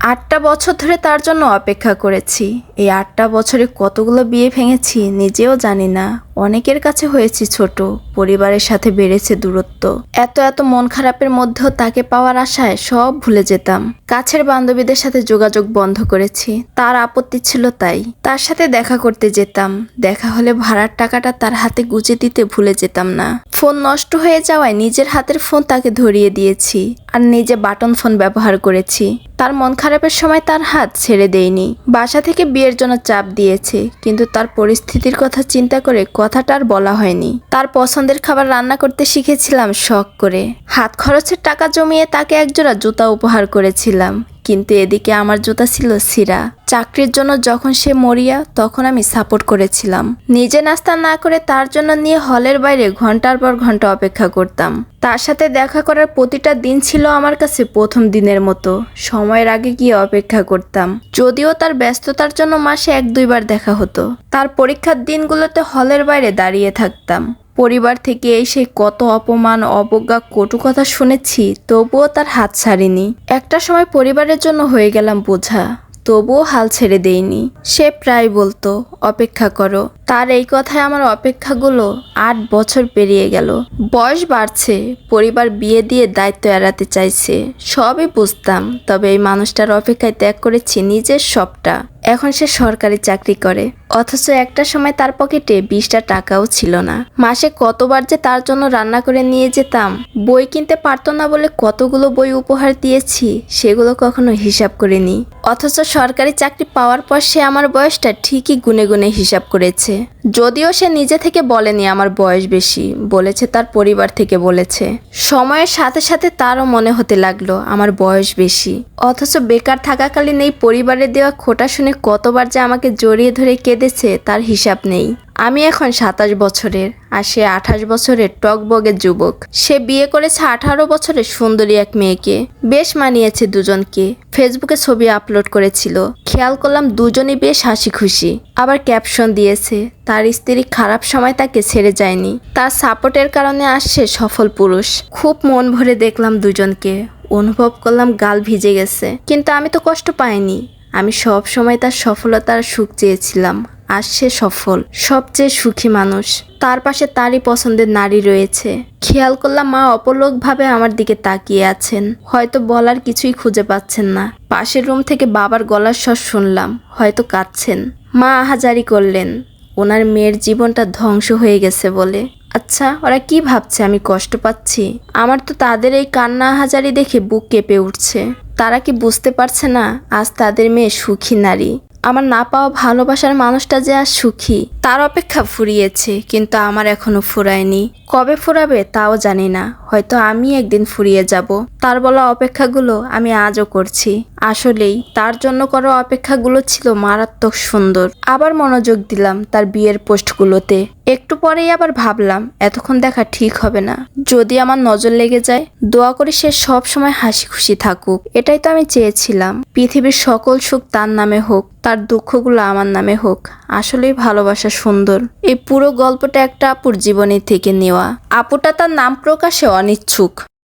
আটটা বছর ধরে তার জন্য অপেক্ষা করেছি। এই আটটা বছরে কতগুলো বিয়ে ভেঙেছি নিজেও জানি না। অনেকের কাছে হয়েছি ছোট, পরিবারের সাথে বেড়েছে দূরত্ব। এত এত মন খারাপের মধ্যেও তাকে পাওয়ার আশায় সব ভুলে যেতাম। কাছের বান্ধবীদের সাথে যোগাযোগ বন্ধ করেছি, তার আপত্তি ছিল তাই। তার সাথে দেখা করতে যেতাম, দেখা হলে ভাড়ার টাকাটা তার হাতে গুজে দিতে ভুলে যেতাম না। ফোন নষ্ট হয়ে যাওয়ায় নিজের হাতের ফোন তাকে ধরিয়ে দিয়েছি আর নিজে বাটন ফোন ব্যবহার করেছি। তার মন খারাপের সময় তার হাত ছেড়ে দেয়নি বাসা থেকে বিয়ের জন্য চাপ দিয়েছে, কিন্তু তার পরিস্থিতির কথা চিন্তা করে কথাটা আর বলা হয়নি। তার পছন্দের খাবার রান্না করতে শিখেছিলাম শখ করে। হাত খরচের টাকা জমিয়ে তাকে একজোড়া জুতা উপহার করেছিলাম। কিন্তু এদিকে আমার জুতা ছিল সিরা। চাকরির জন্য যখন সে মরিয়া, তখন আমি সাপোর্ট করেছিলাম। নিজে নাস্তা না করে তার জন্য নিয়ে হলের বাইরে ঘণ্টার পর ঘণ্টা অপেক্ষা করতাম। তার সাথে দেখা করার প্রতিটা দিন ছিল আমার কাছে প্রথম দিনের মতো। সময়ের আগে গিয়ে অপেক্ষা করতাম। যদিও তার ব্যস্ততার জন্য মাসে এক দুইবার দেখা হতো। তার পরীক্ষার দিনগুলোতে হলের বাইরে দাঁড়িয়ে থাকতাম। পরিবার থেকে এসে কত অপমান, অবজ্ঞা, কটু কথা শুনেছি, তবুও তার হাত ছাড়িনি। একটা সময় পরিবারের জন্য হয়ে গেলাম বোঝা, তবুও হাল ছেড়ে দেইনি। সে প্রায় বলতো, অপেক্ষা করো। তার এই কথায় আমার অপেক্ষাগুলো আট বছর পেরিয়ে গেল। বয়স বাড়ছে, পরিবার বিয়ে দিয়ে দায়িত্ব এড়াতে চাইছে, সবই বুঝতাম, তবে এই মানুষটার অপেক্ষায় ত্যাগ করেছি নিজের সবটা। এখন সে সরকারি চাকরি করে, অথচ একটা সময় তার পকেটে বিশটা টাকাও ছিল না। মাসে কতবার যে তার জন্য রান্না করে নিয়ে যেতাম, বই কিনতে পারতো না বলে কতগুলো বই উপহার দিয়েছি, সেগুলো কখনো হিসাব করিনি। অথচ সরকারি চাকরি পাওয়ার পর সে আমার বয়সটা ঠিকই গুনে গুনে হিসাব করেছে। যদিও সে নিজে থেকে বলেনি আমার বয়স বেশি, বলেছে তার পরিবার থেকে বলেছে। সময়ের সাথে সাথে তারও মনে হতে লাগল, আমার বয়স বেশি। অথচ বেকার থাকাকালীন এই পরিবারের দেওয়া খোটা শুনে কতবার যে আমাকে জড়িয়ে ধরে কেঁদেছে, তার হিসাব নেই। আমি এখন সাতাশ বছরের আর সে আঠাশ বছরের টকবগের যুবক। সে বিয়ে করেছে আঠারো বছরের সুন্দরী এক মেয়েকে। বেশ মানিয়েছে দুজনকে। ফেসবুকে ছবি আপলোড করেছিল। খেয়াল করলাম দুজনই বেশ হাসি খুশি আবার ক্যাপশন দিয়েছে, তার স্ত্রী খারাপ সময় তাকে ছেড়ে যায়নি। তার সাপোর্টের কারণে আসছে সফল পুরুষ। খুব মন ভরে দেখলাম দুজনকে। অনুভব করলাম গাল ভিজে গেছে। কিন্তু আমি তো কষ্ট পাইনি। আমি সব সময় তার সফলতার সুখ চেয়েছিলাম। আর সে সফল, সবচেয়ে সুখী মানুষ। তার পাশে তারই পছন্দের নারী রয়েছে। খেয়াল করলাম মা অপলকভাবে আমার দিকে তাকিয়ে আছেন। হয়তো বলার কিছুই খুঁজে পাচ্ছেন না। পাশের রুম থেকে বাবার গলার স্বর শুনলাম, হয়তো কাঁদছেন। মা আহাজারি করলেন, ওনার মেয়ের জীবনটা ধ্বংস হয়ে গেছে বলে। আচ্ছা ওরা কি ভাবছে? আমি কষ্ট পাচ্ছি। আমার তো তাদের এই কান্না হাজারি দেখে বুক কেঁপে উঠছে। তারা কি বুঝতে পারছে না? আজ তাদের মেয়ে সুখী নারী। আমার না পাওয়া ভালোবাসার মানুষটা যে আর সুখী। তার অপেক্ষা ফুরিয়েছে, কিন্তু আমার এখনও ফুরায়নি। কবে ফুরাবে তাও জানি না, হয়তো আমি একদিন ফুরিয়ে যাব। তার বলা অপেক্ষাগুলো আমি আজও করছি। আসলেই, তার জন্য করা অপেক্ষাগুলো ছিল মারাত্মক সুন্দর। আবার মনোযোগ দিলাম তার বিয়ের পোস্টগুলোতে। একটু পরেই আবার ভাবলাম, এতক্ষণ দেখা ঠিক হবে না। যদি আমার নজর লেগে যায়, দোয়া করি সে সব সময় হাসি খুশি থাকুক। এটাই তো আমি চেয়েছিলাম। পৃথিবীর সকল সুখ তার নামে হোক, তার দুঃখগুলো আমার নামে হোক। আসলেই ভালোবাসা সুন্দর। এই পুরো গল্পটা একটা আপুর জীবনী থেকে নেওয়া। আপুটা তার নাম প্রকাশে অনিচ্ছুক।